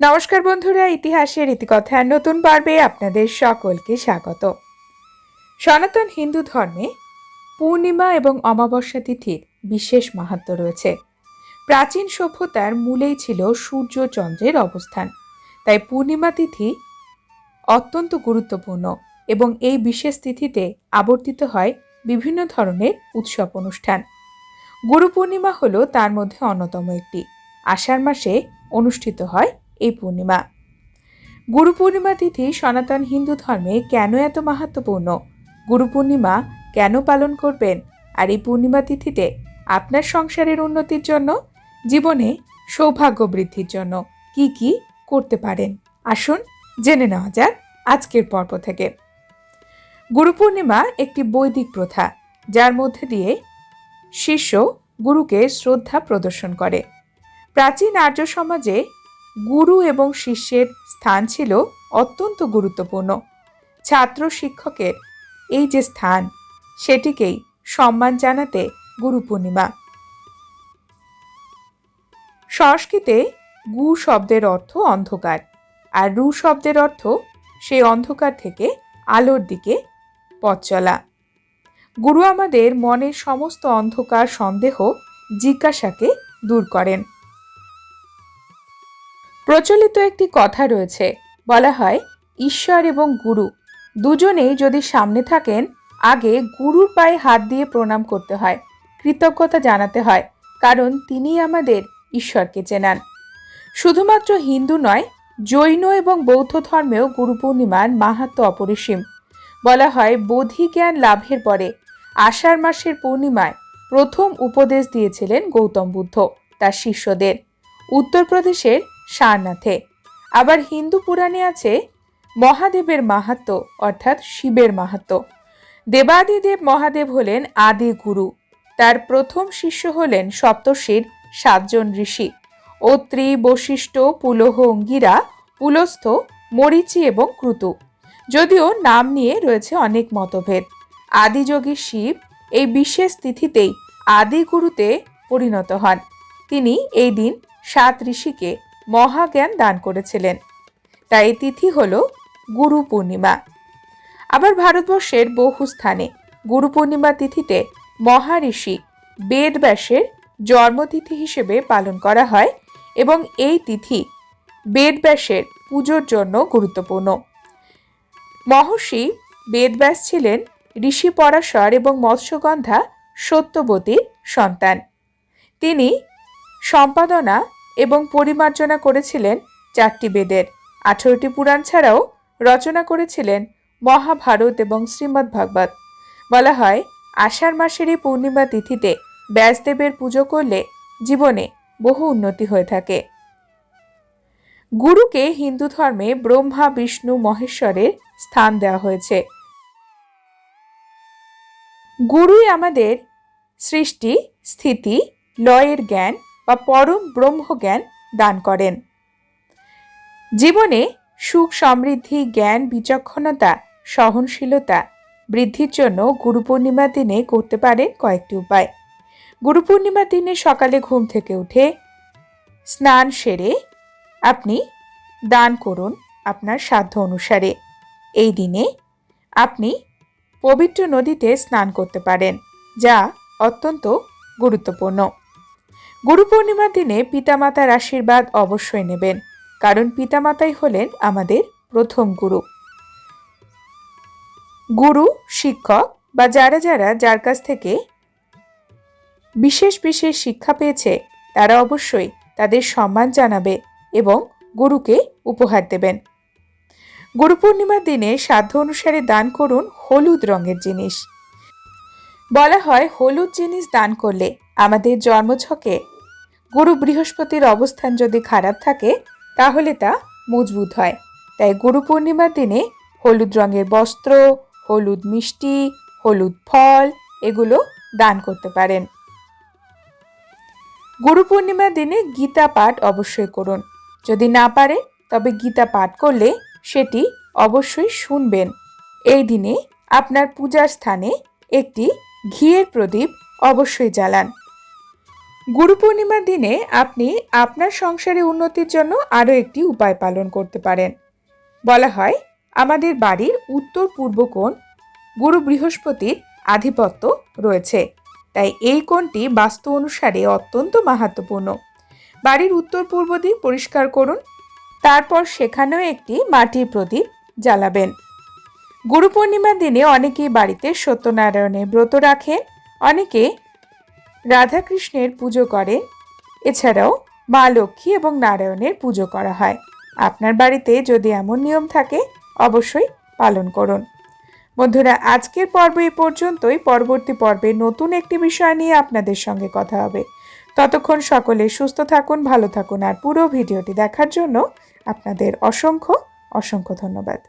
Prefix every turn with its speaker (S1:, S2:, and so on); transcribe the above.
S1: নমস্কার বন্ধুরা, ইতিহাসের ইতিকথার নতুন পর্বে আপনাদের সকলকে স্বাগত। সনাতন হিন্দু ধর্মে পূর্ণিমা এবং অমাবস্যা তিথির বিশেষ মাহাত্ম রয়েছে। প্রাচীন সভ্যতার মূলেই ছিল সূর্য চন্দ্রের অবস্থান। তাই পূর্ণিমা তিথি অত্যন্ত গুরুত্বপূর্ণ এবং এই বিশেষ তিথিতে আবর্তিত হয় বিভিন্ন ধরনের উৎসব অনুষ্ঠান। গুরু পূর্ণিমা হলো তার মধ্যে অন্যতম একটি। আষাঢ় মাসে অনুষ্ঠিত হয় এই পূর্ণিমা। গুরু পূর্ণিমা তিথি সনাতন হিন্দু ধর্মে কেন এত মাহাত্মপূর্ণ গুরু পূর্ণিমা কেন পালন করবেন? আর এই পূর্ণিমা তিথিতে আপনার সংসারের উন্নতির জন্য, জীবনে সৌভাগ্য বৃদ্ধির জন্য কি কি করতে পারেন? আসুন জেনে নেওয়া যাক আজকের পর্ব থেকে। গুরু পূর্ণিমা একটি বৈদিক প্রথা, যার মধ্যে দিয়ে শিষ্য গুরুকে শ্রদ্ধা প্রদর্শন করে। প্রাচীন আর্য সমাজে গুরু এবং শিষ্যের স্থান ছিল অত্যন্ত গুরুত্বপূর্ণ। ছাত্র শিক্ষকের এই যে স্থান, সেটিকেই সম্মান জানাতে গুরু পূর্ণিমা। সংস্কৃতে গু শব্দের অর্থ অন্ধকার, আর রু শব্দের অর্থ সেই অন্ধকার থেকে আলোর দিকে পথ চলা। গুরু আমাদের মনের সমস্ত অন্ধকার সন্দেহ জিজ্ঞাসাকে দূর করেন। প্রচলিত একটি কথা রয়েছে। বলা হয়, ঈশ্বর এবং গুরু। দুজনেই যদি সামনে থাকেন, আগে গুরুর পায়ে হাত দিয়ে প্রণাম করতে হয়। কৃতজ্ঞতা জানাতে হয়, কারণ তিনি আমাদের ঈশ্বরকে চেনান। শুধুমাত্র হিন্দু নয়, জৈন এবং বৌদ্ধ ধর্মেও গুরু পূর্ণিমার মাহাত্ম অপরিসীম। বলা হয়, বোধি জ্ঞান লাভের পরে, আষাঢ় মাসের পূর্ণিমায় প্রথম উপদেশ দিয়েছিলেন গৌতম বুদ্ধ, তার শিষ্যদের। উত্তরপ্রদেশের সারনাথে। আবার হিন্দু পুরাণে আছে, মহাদেবের মাহাত্ম অর্থাৎ শিবের মাহাত্ম দেবাদিদেব মহাদেব হলেন আদি গুরু। তার প্রথম শিষ্য হলেন সপ্তর্ষির সাতজন ঋষি। অত্রি, বশিষ্ঠ, পুলহ, অঙ্গিরা, পুলস্থ, মরিচি এবং ক্রুতু। যদিও নাম নিয়ে রয়েছে অনেক মতভেদ। আদিযোগী শিব এই বিশেষ তিথিতেই আদি গুরুতে পরিণত হন। তিনি এই দিন সাত ঋষিকে মহাজ্ঞান দান করেছিলেন। তাই তিথি হল গুরু পূর্ণিমা। আবার ভারতবর্ষের বহু স্থানে গুরু পূর্ণিমা তিথিতে মহারিষি বেদব্যাসের জন্মতিথি হিসেবে পালন করা হয় এবং এই তিথি বেদব্যাসের পুজোর জন্য গুরুত্বপূর্ণ। মহর্ষি বেদব্যাস ছিলেন ঋষি পরাশর এবং মৎস্যগন্ধা সত্যবতীর সন্তান। তিনি সম্পাদনা এবং পরিমার্জনা করেছিলেন চারটি বেদের। আঠেরোটি পুরাণ ছাড়াও রচনা করেছিলেন মহাভারত এবং শ্রীমদ্ ভাগবত। বলা হয়, আষাঢ় মাসের এই পূর্ণিমা তিথিতে ব্যাসদেবের পুজো করলে জীবনে বহু উন্নতি হয়ে থাকে। গুরুকে হিন্দু ধর্মে ব্রহ্মা, বিষ্ণু মহেশ্বরের স্থান দেওয়া হয়েছে। গুরুই আমাদের সৃষ্টি, স্থিতি, লয়ের জ্ঞান বা পরম ব্রহ্মজ্ঞান দান করেন। জীবনে সুখ সমৃদ্ধি, জ্ঞান, বিচক্ষণতা, সহনশীলতা বৃদ্ধির জন্য গুরু পূর্ণিমার দিনে করতে পারেন কয়েকটি উপায়। গুরু পূর্ণিমার দিনে সকালে ঘুম থেকে উঠে স্নান সেরে আপনি দান করুন আপনার সাধ্য অনুসারে। এই দিনে আপনি পবিত্র নদীতে স্নান করতে পারেন, যা অত্যন্ত গুরুত্বপূর্ণ। গুরু পূর্ণিমার দিনে পিতামাতার আশীর্বাদ অবশ্যই নেবেন, কারণ পিতামাতাই হলেন আমাদের প্রথম গুরু। গুরু, শিক্ষক বা যারা যারা যার কাছ থেকে বিশেষ বিশেষ শিক্ষা পেয়েছে, তারা অবশ্যই তাদের সম্মান জানাবে এবং গুরুকে উপহার দেবেন। গুরু পূর্ণিমার দিনে সাধ্য অনুসারে দান করুন হলুদ রঙের জিনিস। বলা হয় হলুদ জিনিস দান করলে আমাদের জন্মছকে গুরু বৃহস্পতির অবস্থান যদি খারাপ থাকে, তাহলে তা মজবুত হয়। তাই গুরু পূর্ণিমার দিনে হলুদ রঙের বস্ত্র, হলুদ মিষ্টি, হলুদ ফল এগুলো দান করতে পারেন। গুরু পূর্ণিমার দিনে গীতা পাঠ অবশ্যই করুন। যদি না পারে, তবে গীতা পাঠ করলে সেটি অবশ্যই শুনবেন। এই দিনে আপনার পূজার স্থানে একটি ঘিয়ের প্রদীপ অবশ্যই জ্বালান। গুরু পূর্ণিমার দিনে আপনি আপনার সংসারে উন্নতির জন্য আরও একটি উপায় পালন করতে পারেন। বলা হয়, আমাদের বাড়ির উত্তর পূর্ব কোণ গুরু বৃহস্পতির আধিপত্য রয়েছে। তাই এই কোণটি বাস্তু অনুসারে অত্যন্ত মাহাত্মপূর্ণ বাড়ির উত্তর পূর্ব দিক পরিষ্কার করুন, তারপর সেখানেও একটি মাটির প্রদীপ জ্বালাবেন। গুরু পূর্ণিমার দিনে অনেকেই বাড়িতে সত্যনারায়ণের ব্রত রাখেন অনেকে রাধাকৃষ্ণের পুজো করে। এছাড়াও মা লক্ষ্মী এবং নারায়ণের পুজো করা হয়। আপনার বাড়িতে যদি এমন নিয়ম থাকে, অবশ্যই পালন করুন। বন্ধুরা, আজকের পর্ব এ পর্যন্তই। পরবর্তী পর্বে নতুন একটি বিষয় নিয়ে আপনাদের সঙ্গে কথা হবে। ততক্ষণ সকলে সুস্থ থাকুন, ভালো থাকুন, আর পুরো ভিডিওটি দেখার জন্য আপনাদের অসংখ্য অসংখ্য ধন্যবাদ।